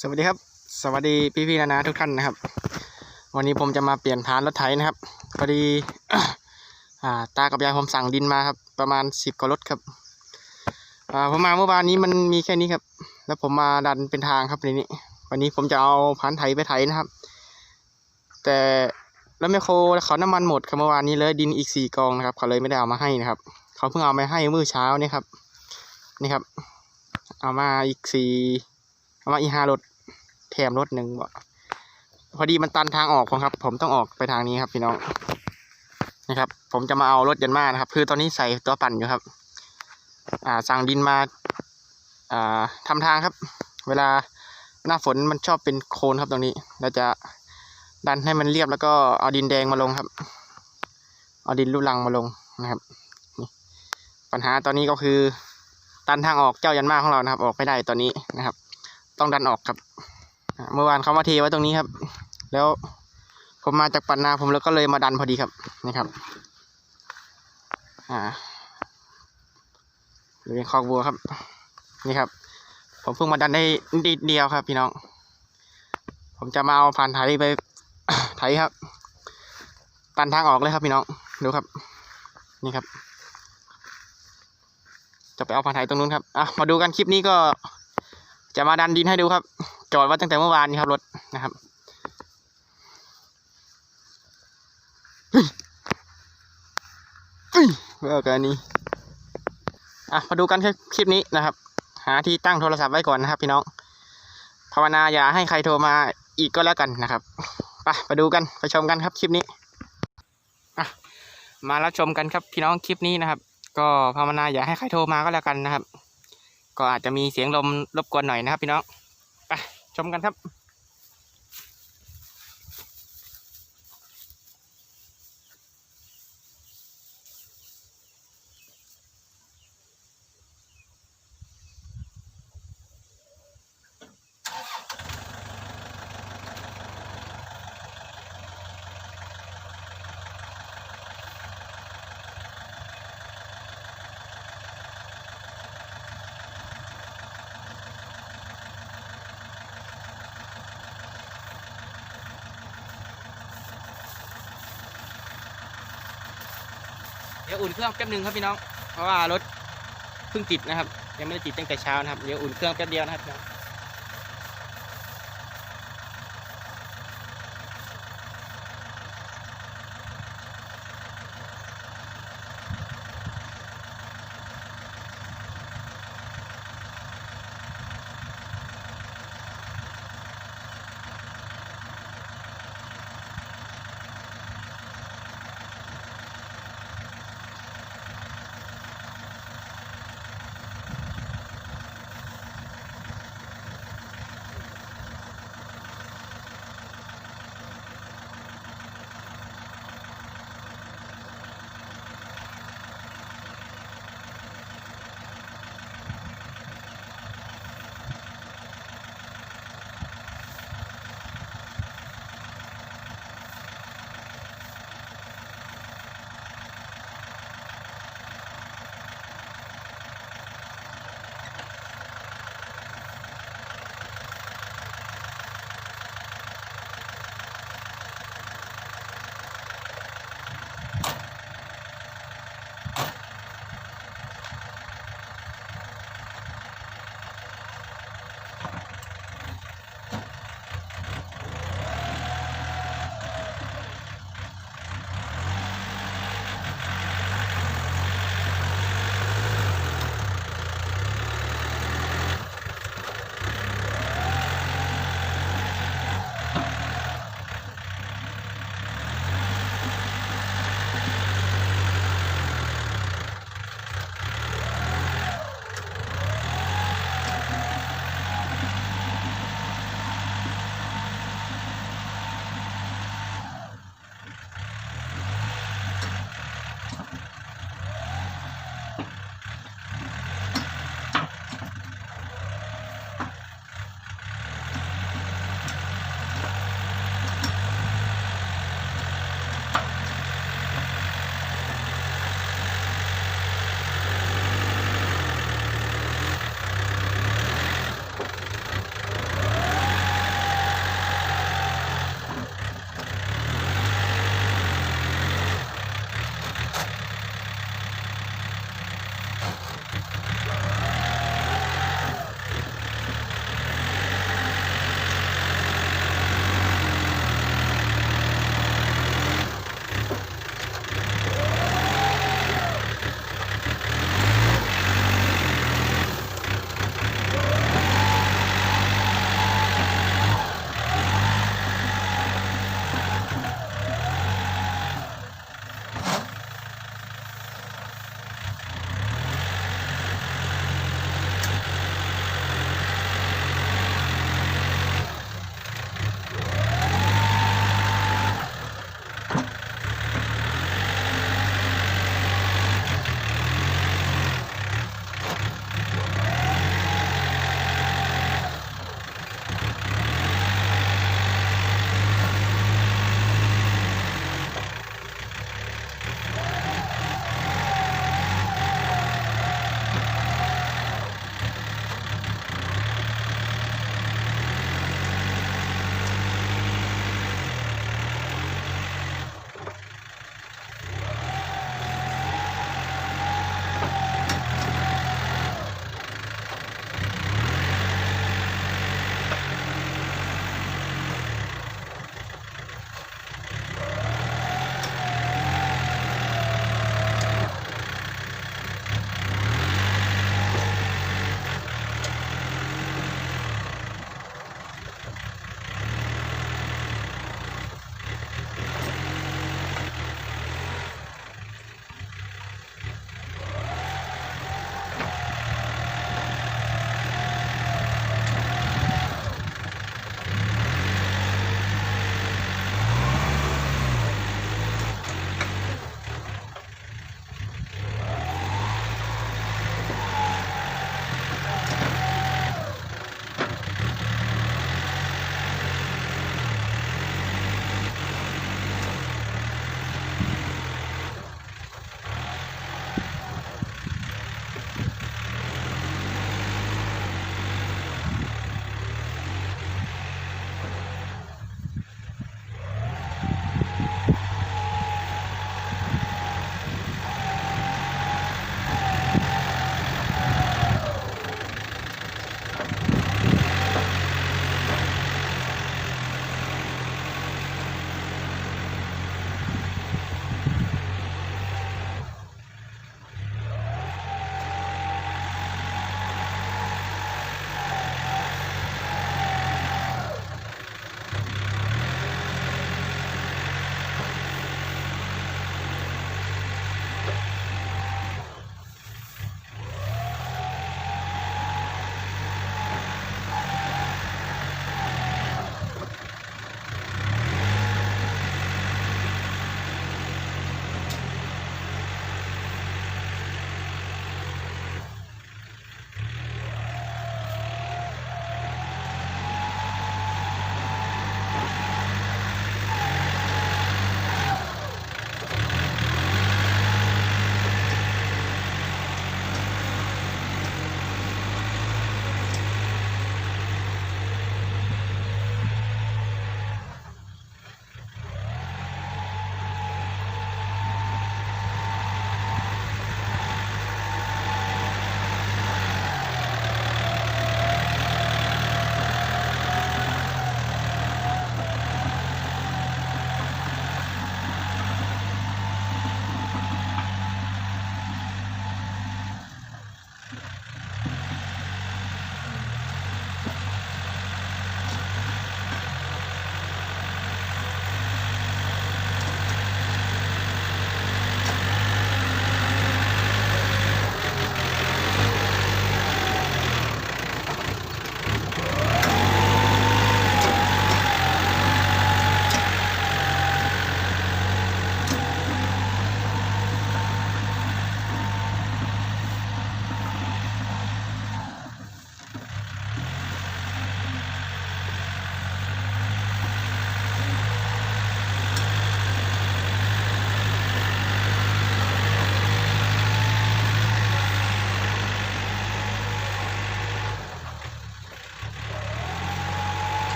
สวัสดีครับ สวัสดีพี่ๆนานาทุกท่านนะครับ วันนี้ผมจะมาเปลี่ยนพานรถไถนะครับพอดีอตากับยายผมสั่งดินมาครับ ประมาณสิบกว่ารถครับผมมาเมื่อวานนี้มันมีแค่นี้ครับ แล้วผมมาดันเป็นทางครับในนี้วันนี้ผมจะเอาพานไถไปไถนะครับ แต่แล้วแมคโครเขาน้ำมันหมดครับเมื่อวานนี้เลยดินอีกสี่กองนะครับ เขาเลยไม่ได้เอามาให้นะครับ เขาเพิ่งเอามาให้เมื่อเช้านี่ครับ นี่ครับ เอามาอีกสี่ เอามาอีห้ารถแถมรถหนึ่งบ่พอดีมันตันทางออกครับ ผมต้องออกไปทางนี้ครับพี่น้องนะครับ ผมจะมาเอารถยันมานะครับ คือตอนนี้ใส่ตัวปั่นอยู่ครับ อ่าสั่งดินมา อ่าทำทางครับ เวลาหน้าฝนมันชอบเป็นโคลนครับตรงนี้ เราจะดันให้มันเรียบแล้วก็เอาดินแดงมาลงครับ เอาดินลูกลังมาลงนะครับ ปัญหาตอนนี้ก็คือ ตันทางออกเจ้ายันมาของเรานะครับ ออกไม่ได้ตอนนี้นะครับ ต้องดันออกครับเมื่อวานเขามาเทไว้ตรงนี้ครับ แล้วผมมาจากปันนาผมแล้วก็เลยมาดันพอดีครับนี่ครับอ่าหรือเป็นคอกวัวครับนี่ครับ ผมเพิ่งมาดันได้นิดเดียวครับ พี่น้อง ผมจะมาเอาผ่านไถไปไถครับ ตันทางออกเลยครับพี่น้องดูครับ นี่ครับ จะไปเอาผ่านไถตรงนู้นครับอะมาดูกันคลิปนี้ก็ จะมาดันดินให้ดูครับ จอดไว้ตั้งแต่เมื่อวานนี้ครับรถนะครับเฮ้ยเฮ้ยเมื่อกันนี้อะมาดูกันคลิปนี้นะครับ หาที่ตั้งโทรศัพท์ไว้ก่อนนะครับ พี่น้องภาวนาอย่าให้ใครโทรมาอีกก็แล้วกันนะครับไปไปดูกันไปชมกันครับคลิปนี้อะมารับชมกันครับพี่น้องคลิปนี้นะครับ ก็ภาวนาอย่าให้ใครโทรมาก็แล้วกันนะครับ ก็อาจจะมีเสียงลมรบกวนหน่อยนะครับพี่น้องไปชมกันครับ เดี๋ยวอุ่นเครื่องแป๊บหนึงครับพี่น้อง เพราะว่ารถเพิ่งติดนะครับ ยังไม่ได้ติดตั้งแต่เช้านะครับ เดี๋ยวอุ่นเครื่องแป๊บเดียวนะครับ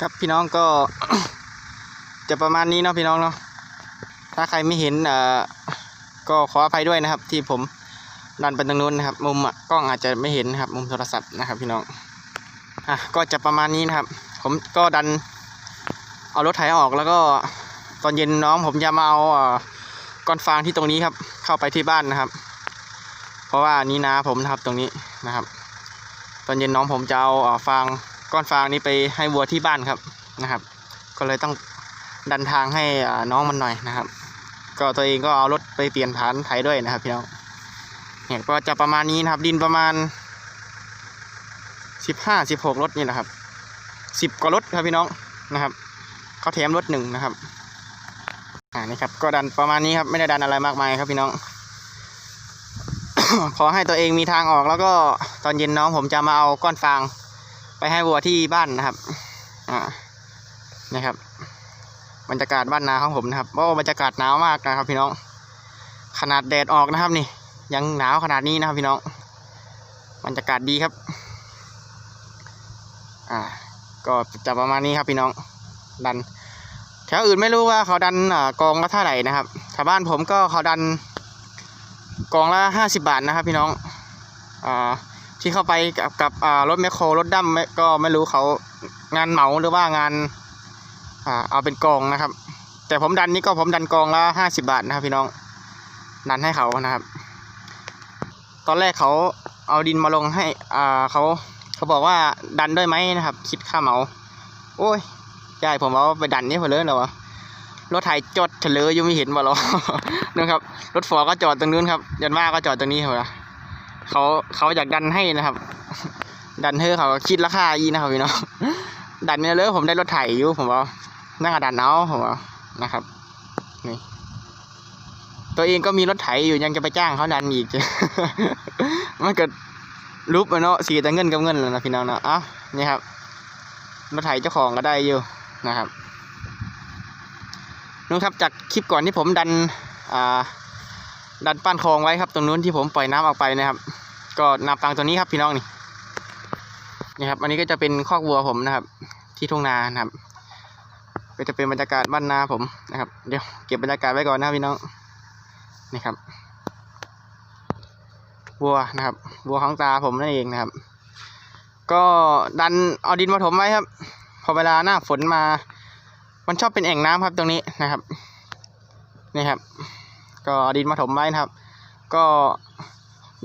ครับพี่น้องก็จะประมาณนี้เนาะพี่น้องเนาะถ้าใครไม่เห็นเอ่อก็ขออภัยด้วยนะครับ ที่ผมดันไปตรงนู้นนะครับ มุมกล้องอาจจะไม่เห็นนะครับ มุมโทรศัพท์นะครับ พี่น้องอะก็จะประมาณนี้นะครับ ผมก็ดันเอารถไถออกแล้วก็ตอนเย็นน้องผมจะมาเอาก้อนฟางที่ตรงนี้ครับ เข้าไปที่บ้านนะครับ เพราะว่านี่นาผมนะครับตรงนี้นะครับ ตอนเย็นน้องผมจะเอาฟาง ก้อนฟางนี้ไปให้วัวที่บ้านครับนะครับ ก็เลยต้องดันทางให้น้องมันหน่อยนะครับ ก็ตัวเองก็เอารถไปเปลี่ยนฐานไถด้วยนะครับพี่น้องเนี่ยก็จะประมาณนี้นะครับ ดินประมาณสิบห้าสิบหกรถนี่นะครับสิบกว่ารถครับพี่น้องนะครับเขาแถมรถหนึ่งนะครับอ่านี่ครับก็ดันประมาณนี้ครับไม่ได้ดันอะไรมากมายครับพี่น้องขอให้ตัวเองมีทางออกแล้วก็ตอนเย็นน้องผมจะมาเอาก้อนฟาง ไปให้วัวที่บ้านนะครับ อ่านี่ครับ บรรยากาศบ้านนาของผมนะครับโอ้บรรยากาศหนาวมากนะครับ พี่น้อง ขนาดแดดออกนะครับนี่ ยังหนาวขนาดนี้นะครับ พี่น้อง บรรยากาศดีครับ อ่า ก็จะประมาณนี้ครับพี่น้อง ดัน แถวอื่นไม่รู้ว่าเขาดันอ่ากองละเท่าไหร่นะครับแถวบ้านผมก็เขาดันกองละห้าสิบาทนะครับ พี่น้อง อ่า ที่เข้าไปกับกับรถแมคโครรถดั้มก็ไม่รู้เขางานเหมาหรือว่างานอเอาเป็นกองนะครับ แต่ผมดันนี่ก็ผมดันกองละห้าสิบาทนะครับพี่น้องดันให้เขานะครับ ตอนแรกเขาเอาดินมาลงให้อ่าเขาเขาบอกว่าดันด้วยไหมนะครับ คิดค่าเหมา โอ้ยยายผมเอาไปดันนี่พอเลยเหรอวะรถไถจอดเฉลยยังไม่เห็นบ่หรอนะครับ รถฟอร์ก็จอดตรงนู้นครับยันมาก็จอดตรงนี้เหรอ เขาเขาอยากดันให้นะครับ ดันเธอเขาคิดราคาอีนะครับพี่น้องดันเนี่ยเลยผมได้รถไถอยู่ผมว่านั่งดันเอาผมว่านะครับนี่ตัวเองก็มีรถไถอยู่ยังจะไปจ้างเขาดันอีกมันเกิดรูปเนาะสีแต่เงินกับเงินเลยนะพี่น้องเนาะอ้านี่ครับรถไถเจ้าของก็ได้อยู่นะครับนู้นครับจากคลิปก่อนที่ผมดันอ่าดันปั้นคลองไว้ครับ ตรงนู้นที่ผมปล่อยน้ำออกไปนะครับ ก็นาปังตัวนี้ครับพี่น้องนี่นี่ครับ อันนี้ก็จะเป็นคอกวัวผมนะครับ ที่ทุ่งนานะครับ ก็จะเป็นบรรยากาศบ้านนาผมนะครับ เดี๋ยวเก็บบรรยากาศไว้ก่อนนะพี่น้องนี่ครับวัวนะครับวัวของตาผมนั่นเองนะครับ ก็ดันเอาดินมาถมไว้ครับ พอเวลาหน้าฝนมา มันชอบเป็นแอ่งน้ำครับตรงนี้นะครับนี่ครับ ก็ดินมาถมไว้นะครับ ก็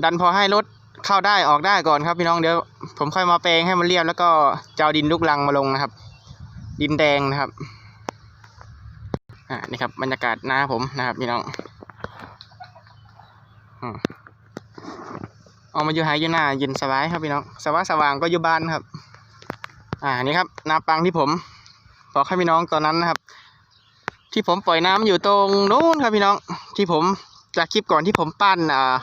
ดันพอให้รถ เข้าได้ออกได้ก่อนครับพี่น้องเดี๋ยวผมค่อยมาแปลงให้มันเรียบแล้วก็จะเอาดินลูกลังมาลงนะครับ ดินแดงนะครับอ่านี่ครับบรรยากาศหน้าผมนะครับพี่น้องออกมาอยู่หายอยู่หน้าเย็นสบายครับพี่น้องสว่างสว่างก็อยู่บ้านครับ อ่านี่ครับนาปังที่ผมบอกให้พี่น้องตอนนั้นนะครับ ที่ผมปล่อยน้ำอยู่ตรงนู้นครับพี่น้อง ที่ผมจากคลิปก่อนที่ผมปั้นอ่า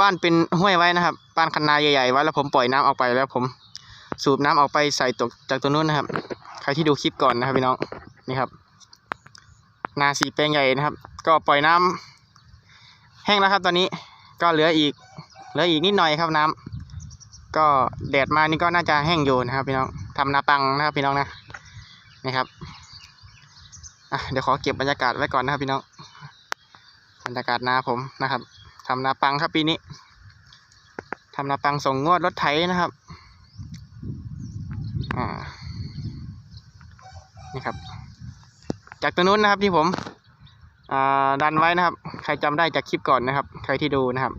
ปั้นเป็นห้วยไว้นะครับปั้นคันนาใหญ่ๆไว้แล้วผมปล่อยน้ำออกไปแล้วผมสูบน้ำออกไปใส่ตกจากตัวนู้นนะครับ ใครที่ดูคลิปก่อนนะครับพี่น้องนี่ครับ นาสีแปลงใหญ่นะครับ ก็ปล่อยน้ำแห้งแล้วครับ ตอนนี้ก็เหลืออีกเหลืออีกนิดหน่อยครับน้ำก็แดดมานี่ก็น่าจะแห้งอยู่นะครับ พี่น้องทำนาปังนะครับพี่น้องนะนี่ครับเดี๋ยวขอเก็บบรรยากาศไว้ก่อนนะครับพี่น้องบรรยากาศนาผมนะครับ ทำนาปังครับปีนี้ทำนาปังส่งงวดรถไถนะครับนี่ครับ จากตัวนู้นนะครับที่ผมดันไว้นะครับ ใครจำได้จากคลิปก่อนนะครับ ใครที่ดูนะครับ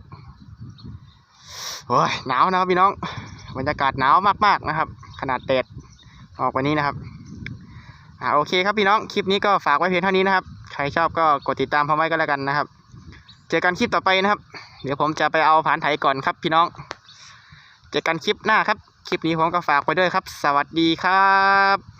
โอ้ยหนาวนะครับพี่น้องบรรยากาศหนาวมากๆนะครับ ขนาดแดดออกวันนี้นะครับอ่าโอเคครับพี่น้องคลิปนี้ก็ฝากไว้เพียงเท่านี้นะครับ ใครชอบก็กดติดตามผมไว้ก็แล้วกันนะครับ เจอกันคลิปต่อไปนะครับ เดี๋ยวผมจะไปเอาผานไถก่อนครับพี่น้อง เจอกันคลิปหน้าครับ คลิปนี้ผมก็ฝากไปด้วยครับ สวัสดีครับ